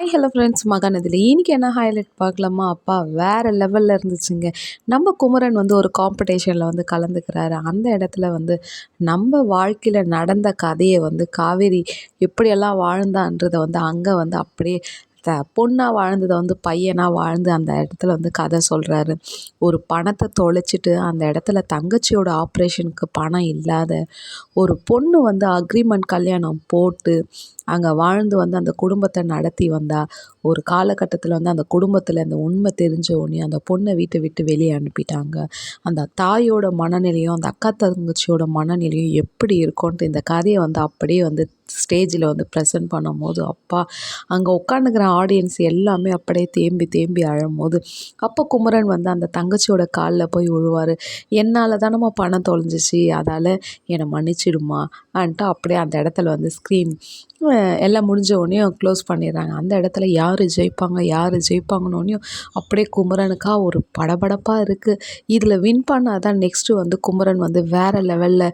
Hello friends மகாநதியில் இன்றைக்கி என்ன highlight பார்க்கலாமா? அப்பா வேறு லெவலில் இருந்துச்சுங்க. நம்ம குமரன் வந்து ஒரு காம்படிஷனில் வந்து கலந்துக்கிறாரு. அந்த இடத்துல வந்து நம்ம வாழ்க்கையில் நடந்த கதையை வந்து காவேரி எப்படியெல்லாம் வாழ்ந்தான்றதை வந்து அங்கே வந்து அப்படியே த பொண்ணாக வாழ்ந்ததை வந்து பையனாக வாழ்ந்து அந்த இடத்துல வந்து கதை சொல்கிறாரு ஒரு பணத்தை தொலைச்சிட்டு அந்த இடத்துல தங்கச்சியோட ஆப்ரேஷனுக்கு பணம் இல்லாத ஒரு பொண்ணு வந்து அக்ரிமெண்ட் கல்யாணம் போட்டு அங்கே வாழ்ந்து வந்து அந்த குடும்பத்தை நடத்தி வந்தா ஒரு காலகட்டத்தில் வந்து அந்த குடும்பத்தில் அந்த உண்மை தெரிஞ்ச உடனே அந்த பொண்ணை வீட்டை விட்டு வெளியே அனுப்பிட்டாங்க. அந்த தாயோட மனநிலையும் அந்த அக்கா தங்கச்சியோட மனநிலையும் எப்படி இருக்கும்ன்ட்டு இந்த கதையை வந்து அப்படியே வந்து ஸ்டேஜில் வந்து ப்ரெசென்ட் பண்ணும்போது அப்பா அங்கே உட்காந்துக்கிற ஆடியன்ஸ் எல்லாமே அப்படியே தேம்பி தேம்பி அழும்போது அப்போ குமரன் வந்து அந்த தங்கச்சியோட காலில் போய் விழுவார் என்னால் தானம்மா பணம் தொலைஞ்சிச்சு அதால் என்னை மன்னிச்சிடுமா அன்ட்டு அப்படியே அந்த இடத்துல வந்து ஸ்க்ரீன் எல்லாம் முடிஞ்ச உடனேயும் க்ளோஸ் பண்ணிடுறாங்க. அந்த இடத்துல யார் ஜெயிப்பாங்க யார் ஜெயிப்பாங்கன்னொடனையும் அப்படியே குமரனுக்கா ஒரு படபடப்பாக இருக்குது இதில் வின் பண்ணால் தான் நெக்ஸ்ட்டு வந்து குமரன் வந்து வேறு லெவலில்